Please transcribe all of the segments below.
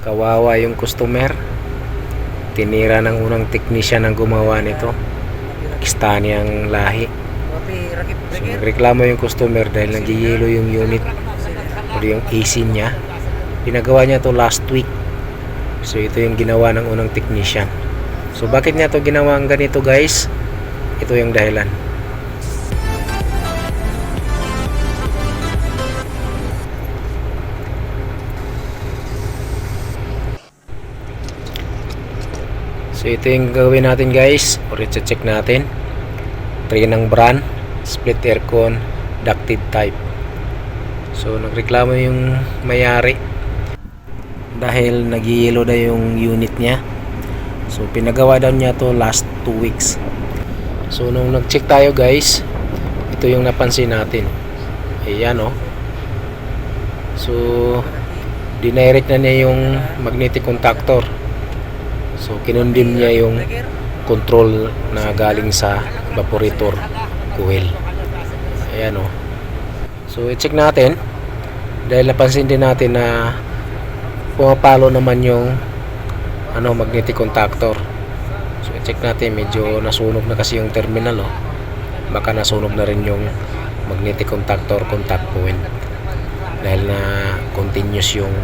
Kawawa yung customer. Tinira ng unang technician ang gumawa nito. Pakistani ang lahi. So, nagreklamo yung customer dahil nagyayelo yung unit o yung AC niya. Pinagawa niya to last week. So ito yung ginawa ng unang technician. So bakit niya to ginawa ang ganito guys? Ito yung dahilan. So ito yung gagawin natin guys. Or check natin. Tray ng brand. Split aircon. Ducted type. So nagreklamo yung mayari. Dahil nagyelo na yung unit niya. So pinagawa daw niya to last 2 weeks. So nung nag-check tayo guys. Ito yung napansin natin. Ayan oh. So dinirect na niya yung magnetic contactor. So kinondim niya yung control na galing sa evaporator coil. Ayan o. So i-check natin. Dahil napansin din natin na pumapalo naman yung ano magnetic contactor. So i-check natin medyo nasunog na kasi yung terminal oh. Baka nasunog na rin yung magnetic contactor contact point. Dahil na continuous yung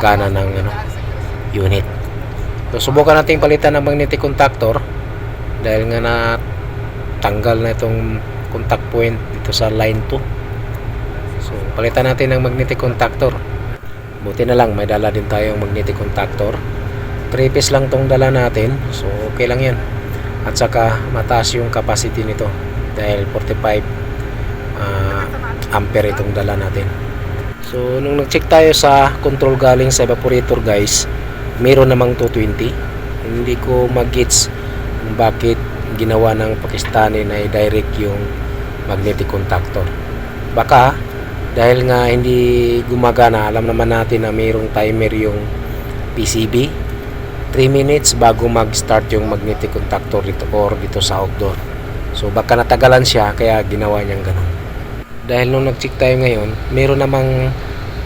gana ng ano unit. So subukan natin palitan ng magnetic contactor dahil nga na tanggal na itong contact point dito sa line 2. So palitan natin ng magnetic contactor. Buti na lang may dala din tayong magnetic contactor. 3 piece lang tong dala natin. So okay lang 'yan. At saka mataas yung capacity nito dahil 45 ah, ampere itong dala natin. So nung nag-check tayo sa control galing sa evaporator guys, meron namang 220 hindi ko mag-gets kung bakit ginawa ng Pakistani na i-direct yung magnetic contactor. Baka dahil nga hindi gumagana alam naman natin na mayroong timer yung PCB 3 minutes bago mag-start yung magnetic contactor dito or dito sa outdoor. So baka natagalan siya kaya ginawa niyang ganun. Dahil nung nag-check tayo ngayon meron namang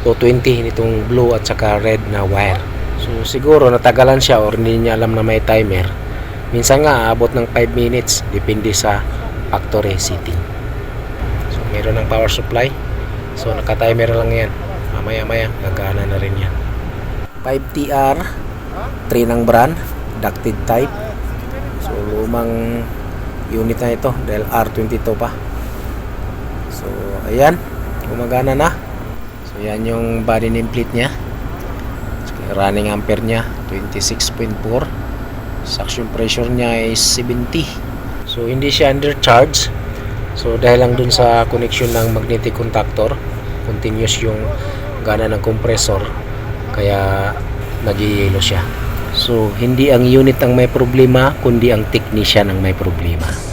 220 nitong blue at saka red na wire So siguro natagalan siya or hindi niya alam na may timer. Minsan nga aabot ng 5 minutes depende sa factory setting. So meron ng power supply. So naka-timer lang yan. Mamaya maya gagana na rin yan. 5TR 3 ng brand ducted type. So lumang unit na ito dahil R22 pa. So ayan gumagana na. So yan yung body nameplate niya running ampere niya 26.4 suction pressure niya is 70 so hindi siya undercharge so dahil lang dun sa connection ng magnetic contactor continuous yung gana ng compressor kaya nagyayelo siya. So hindi ang unit ang may problema kundi ang technician ang may problema